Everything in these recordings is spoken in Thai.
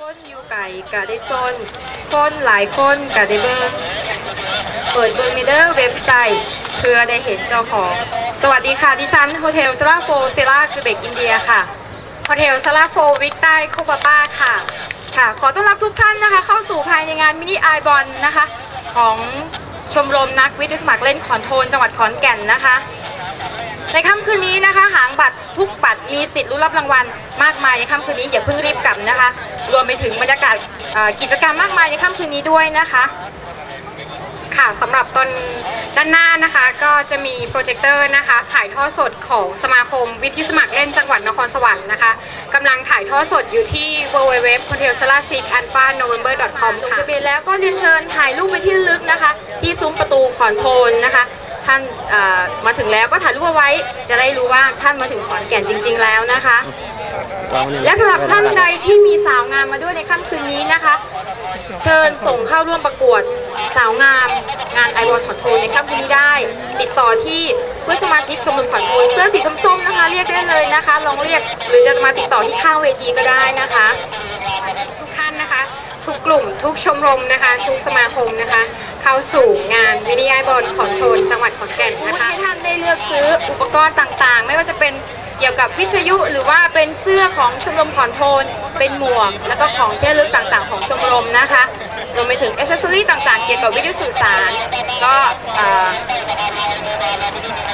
คนอยู่ไก่กะได้ซนคนหลายคนกะได้เบิงเปิดเบิงในเด้อเว็บไซต์เพื่อได้เห็นเจ้าของ สวัสดีค่ะ ดิฉันโฮเทลซาลาโฟเซล่าคือเบกอินเดียค่ะโฮเทลซาลาโฟวิกใต้คูปาป้าค่ะ ค่ะ ขอต้อนรับทุกท่านนะคะ เข้าสู่ภายในงานมินิไอบอลนะคะ ของชมรมนักวิทยุสมัครเล่นขอนโทนจังหวัดขอนแก่นนะคะ ในค่ำคืนนี้นะคะ หางบัตรทุกบัตรมีสิทธิ์ลุ้นรับรางวัลมากมายในค่ำคืนนี้อย่าเพิ่งรีบกลับนะคะ รวมไปถึงบรรยากาศกิจกรรมมากมายในค่ำคืนนี้ด้วยนะคะ ค่ะสำหรับตอนด้านหน้านะคะก็จะมีโปรเจคเตอร์นะคะ ถ่ายทอดสดของสมาคมวิทยุสมัครเล่นจังหวัดนครสวรรค์นะคะกำลังถ่ายทอดสดอยู่ที่ www h o t e l s a l a s i k a l p h a november com ค่ะทะเบียนแล้วก็เรียนเชิญถ่ายรูปไปที่ลึกนะคะ ที่ซุ้มประตูขอนโทนนะคะ ท่านเอ่อมาถึงแล้วก็ถ่ายรูปเอาไว้ จะได้รู้ว่าท่านมาถึงขอนแก่นจริง ๆ แล้วนะคะ และสำหรับท่านใดที่มีสาวงามมาด้วยในค่ำคืนนี้นะคะ เชิญส่งเข้าร่วมประกวดสาวงามงานไอวอนขอนโทนในค่ำคืนนี้ได้ ติดต่อที่เพื่อนสมาชิกชมรมขอนโทนเสื้อสีส้มๆนะคะ เรียกได้เลยนะคะ ลองเรียกหรือจะมาติดต่อที่ข้างเวทีก็ได้นะคะ ทุกท่านนะคะ ทุกกลุ่มทุกชมรมนะคะ ทุกสมาคมนะคะ เข้าสู่งานวิทยาบอลขอนโทนจังหวัดขอนแก่นนะคะให้ท่านได้เลือกซื้ออุปกรณ์ต่างๆ ไม่ว่าจะเป็นเกี่ยวกับวิทยุหรือว่าเป็นเสื้อของชมรมขอนโทน เป็นหมวก แล้วก็ของที่ระลึกต่างๆ ของชมรมนะคะรวมไปถึงอ c เซสซอรี่ต่างๆ เกี่ยวกับวิทยุสื่อสาร ก็เอ่อ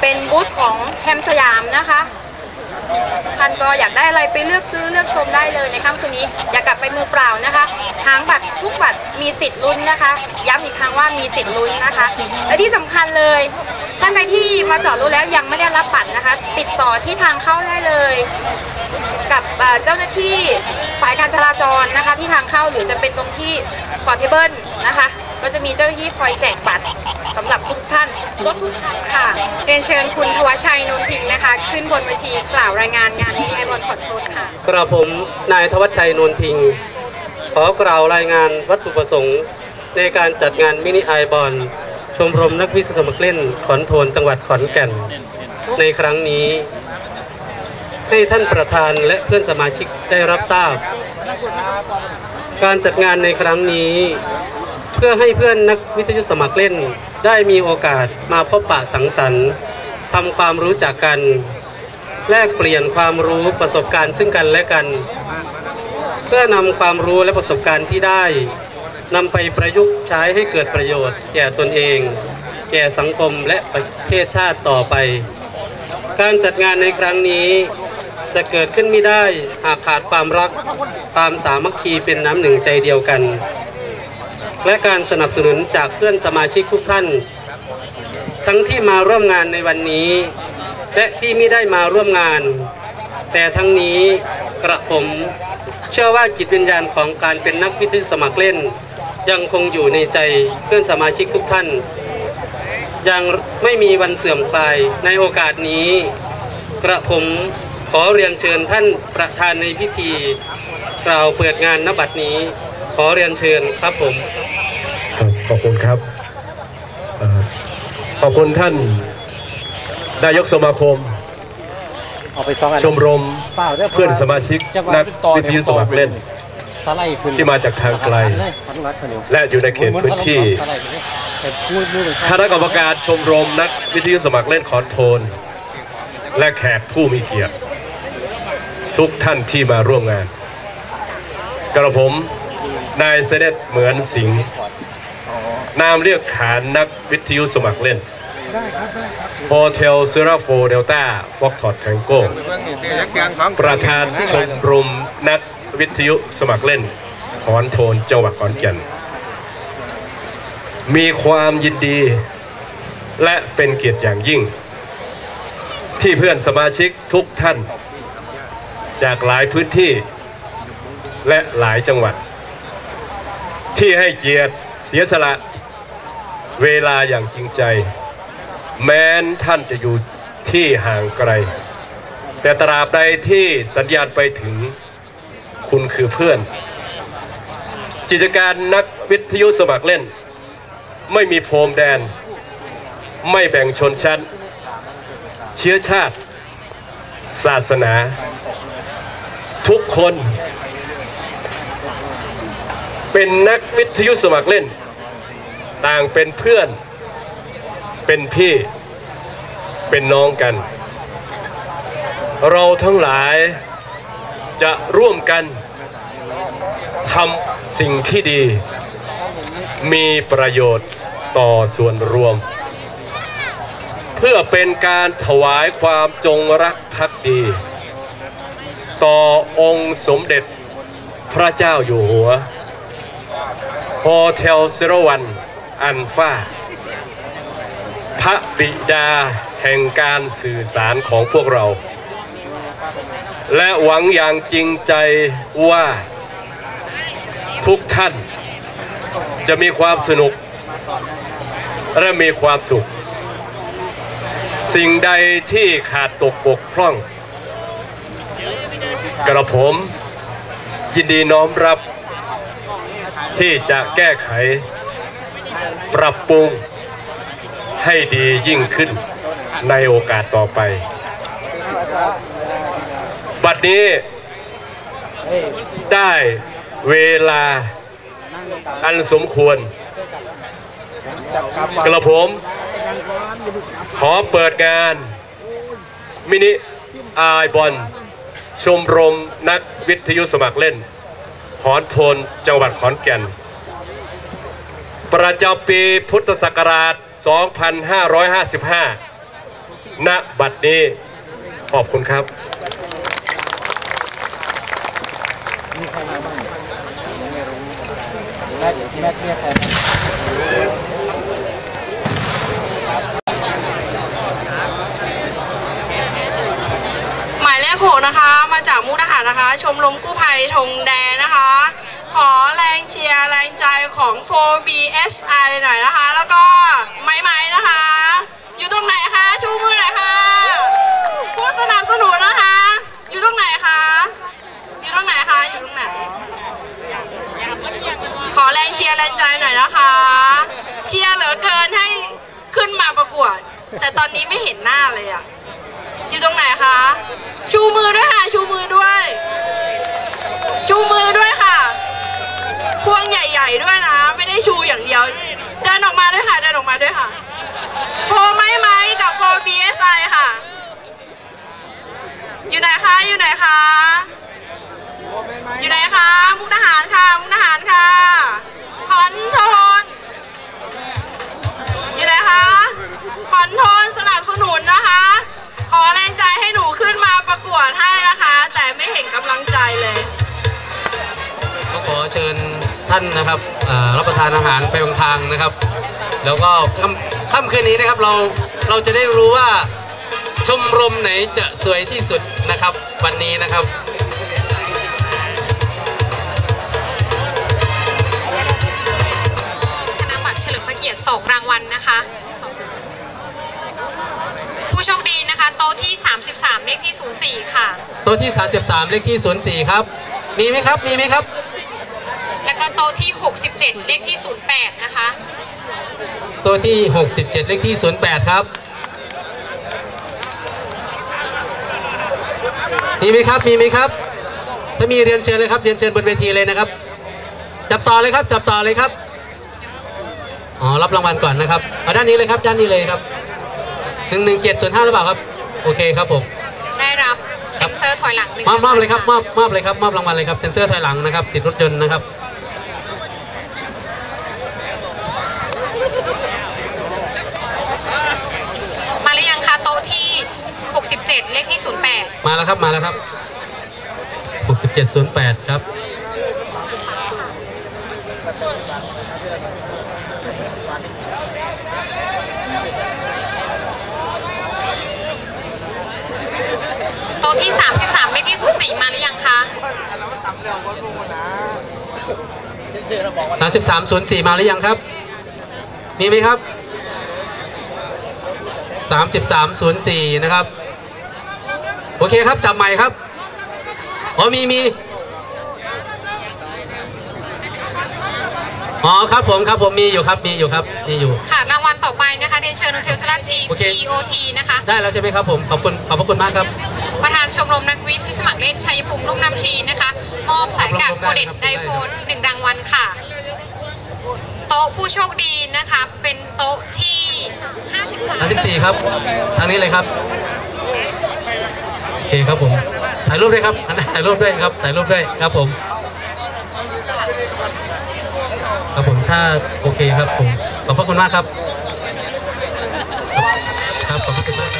เป็นบูธของแฮมสยามนะคะ ท่านก็อยากได้อะไรไปเลือกซื้อเลือกชมได้เลยในค่ำคืนนี้ อย่ากลับไปมือเปล่านะคะหางบัตรทุกบัตรมีสิทธิ์ลุ้นนะคะ ย้ำอีกครั้งว่ามีสิทธิ์ลุ้นนะคะ และที่สำคัญเลยท่านใดที่มาจอดรถแล้วยังไม่ได้รับบัตรนะคะ ติดต่อที่ทางเข้าได้เลย กับเจ้าหน้าที่ฝ่ายการจราจรนะคะ ที่ทางเข้าหรือจะเป็นตรงที่กอเทเบิลนะคะ ก็จะมีเจ้าหน้าที่คอยแจกบัตรสำหรับทุกท่านรถทุกคันค่ะ เรียนเชิญคุณทวชัยนนทิงนะคะ ขึ้นบนเวทีกล่าวรายงานงานวิทยาบอลขอโทนค่ะ กระผมนายธวัชชัยนวลทิง ขอกล่าวรายงานวัตถุประสงค์ ในการจัดงานมินิไอบอลชมรมนักวิสสมัครเล่นขอนโทนจังหวัดขอนแก่น ในครั้งนี้ ให้ท่านประธานและเพื่อนสมาชิกได้รับทราบ การจัดงานในครั้งนี้ พื่อให้เพื่อนนักวิทยุสมัครเล่น ได้มีโอกาสมาพบปะสังสรรค์ทำความรู้จักกัน แลกเปลี่ยนความรู้ประสบการณ์ซึ่งกันและกัน เพื่อนำความรู้และประสบการณ์ที่ได้นำไปประยุกต์ใช้ให้เกิดประโยชน์ แก่ตนเอง แก่สังคมและประเทศชาติต่อไป การจัดงานในครั้งนี้จะเกิดขึ้นไม่ได้หากขาดความรักความสามัคคีเป็นน้ำหนึ่งใจเดียวกัน และการสนับสนุนจากเพื่อนสมาชิกทุกท่าน ทั้งที่มาร่วมงานในวันนี้ และที่ไม่ได้มาร่วมงาน แต่ทั้งนี้กระผมเชื่อว่าจิตวิญญาณของการเป็นนักวิทยุสมัครเล่น ยังคงอยู่ในใจเพื่อนสมาชิกทุกท่าน ยังไม่มีวันเสื่อมคลายในโอกาสนี้ กระผมขอเรียนเชิญท่านประธานในพิธี กล่าวเปิดงานนบัดนี้ ขอเรียนเชิญครับผมครับขอบคุณครับเอ่อขอบคุณท่านนายกสมาคมเอาไปสองอันชมรมเปล่าด้เพื่อนสมาชิกจังหวะนักต่อวิทยุสมัครเล่นสไลด์ขึ้นที่มาจากทางไกลพันรัดข้าวเหนียวและอยู่ในเขตพื้นที่สไลด์ไปเลยแต่พูดพูดเลยคณะกรรมการชมรมนักวิทยุสมัครเล่นขอนโทน และแขกผู้มีเกียรติ ทุกท่านที่มาร่วมงาน กระผม นายเสด็จเหมือนสิงห์นามเรียกขานนักวิทยุสมัครเล่นโฮเทลซูราโฟเดลต้าฟอกทอดแทงโก้ประธานชมรมนักวิทยุสมัครเล่น ขอนโทนจังหวัดขอนแก่น มีความยินดี และเป็นเกียรติอย่างยิ่ง ที่เพื่อนสมาชิกทุกท่าน จากหลายพื้นที่และหลายจังหวัด ที่ให้เกียรติเสียสละเวลาอย่างจริงใจ แม้นท่านจะอยู่ที่ห่างไกล แต่ตราบใดที่สัญญาณไปถึงคุณคือเพื่อน กิจการนักวิทยุสมัครเล่น ไม่มีโพรมแดน ไม่แบ่งชนชั้น เชื้อชาติ ศาสนา ทุกคน เป็นนักวิทยุสมัครเล่น ต่างเป็นเพื่อน เป็นพี่ เป็นน้องกัน เราทั้งหลายจะร่วมกันทำสิ่งที่ดี มีประโยชน์ต่อส่วนรวม เพื่อเป็นการถวายความจงรักภักดี ต่อองค์สมเด็จพระเจ้าอยู่หัว โฮเทลเซรวันอันฟ้า พระบิดาแห่งการสื่อสารของพวกเรา และหวังอย่างจริงใจว่าทุกท่านจะมีความสนุก และมีความสุข สิ่งใดที่ขาดตกบกพร่อง กระผมยินดีน้อมรับ ที่จะแก้ไขปรับปรุงให้ดียิ่งขึ้นในโอกาสต่อไป บัดนี้ได้เวลาอันสมควร กระผม ขอเปิดงาน มินิอายบอลชมรมนักวิทยุสมัครเล่น ขอนโทนจังหวัดขอนแก่น ประจำปีพุทธศักราช 2555 ณ บัดนี้ ขอบคุณครับแม่แม่เรียกใคร หมายเลขหกนะคะ มาจากมุกดาหารนะคะ ชมรมกู้ภัยธงแดงนะคะ ขอแรงเชียร์แรงใจของ 4BSI หน่อยนะคะ แล้วก็ไม้ไม้นะคะ อยู่ตรงไหนคะ ชูมือหน่อยค่ะ ผู้สนับสนุนนะคะ อยู่ตรงไหนคะ อยู่ตรงไหนคะ อยู่ตรงไหน ขอแรงเชียร์แรงใจหน่อยนะคะ เชียร์เหลือเกินให้ขึ้นมาประกวด แต่ตอนนี้ไม่เห็นหน้าเลยอะ อยู่ตรงไหนคะ ชูมือด้วยค่ะ ชูมือด้วย ชูมือด้วยค่ะ พวงใหญ่ ๆ ด้วยนะ ไม่ได้ชูอย่างเดียว เดินออกมาด้วยค่ะ เดินออกมาด้วยค่ะ โฟไม้ไม้กับโฟ BSI ค่ะ อยู่ไหนคะ อยู่ไหนคะ อยู่ไหนคะ มุกดาหารค่ะมุก วดให้นะคะ แต่ไม่เห็นกำลังใจเลย ก็ขอเชิญท่านนะครับเอ่อรับประทานอาหารไปทางๆนะครับ แล้วก็ค่ำค่ำคืนนี้นะครับเราเราจะได้รู้ว่าชมรมไหนจะสวยที่สุดนะครับ วันนี้นะครับธนบัตรเฉลิมพระเกียรติ2รางวัลนะคะสอง ผู้โชคดีนะคะ โต๊ะที่ 33 เลขที่ 04 ค่ะ โต๊ะที่ 33 เลขที่ 04 ครับ มีไหมครับ มีไหมครับ แล้วก็โต๊ะที่ 67 เลขที่ 08 นะคะ โต๊ะที่ 67 เลขที่ 08 ครับ มีไหมครับ มีไหมครับ ถ้ามีเรียนเชิญเลยครับ เรียนเชิญบนเวทีเลยนะครับ จับต่อเลยครับ จับต่อเลยครับ อ๋อ รับรางวัลก่อนนะครับเอาด้านนี้เลยครับ ด้านนี้เลยครับ หนึ่งหนึ่งเจ็ดส่วนห้าหรือเปล่าครับ โอเคครับผม ได้รับเซ็นเซอร์ถอยหลังหนึ่งมอบมอบเลยครับมะอบมอบเลยครับมอบรางวัลเลยครับเซ็นเซอร์ถอยหลังนะครับ ติดรถยนต์นะครับ มาหรือยังคะโต๊ะที่ 67 เลขที่ 08 มาแล้วครับมาแล้วครับ 6708 ครับ โต๊ะที่ 33 เลขที่ 04 มาหรือยังคะ 3304มาหรือยังครับ มีไหมครับ3304นะครับ โอเคครับ จับใหม่ครับอ๋อมีมีอ๋อครับผมครับผมมีอยู่ครับมีอยู่ครับมีอยู่ค่ะรางวัลต่อไปนะคะเรี ยนเชิญโนเทลสลัดทีโอเค TOT นะคะ ได้แล้วใช่ไหมครับผมขอบคุณขอบพระคุณมากครับรประธานชมรมนักวิทย์ที่สมัครเล่นชัยภูมิลุ่มน้ำชีนะคะ มอบสายกับโฟเด็ดไดโฟนหนึ่งรางวัลค่ะ โต๊ะผู้โชคดีนะคะ เป็นโต๊ะที่ 53 34 ครับ ทางนี้เลยครับ โอเคครับผม ถ่ายรูปด้วยครับอันนั้นถ่ายรูปด้วยครับ ถ่ายรูปด้วยครับผม ครับผม ถ้าโอเคครับผม ขอบพระคุณมากครับ ครับขอบพระคุณมากครับ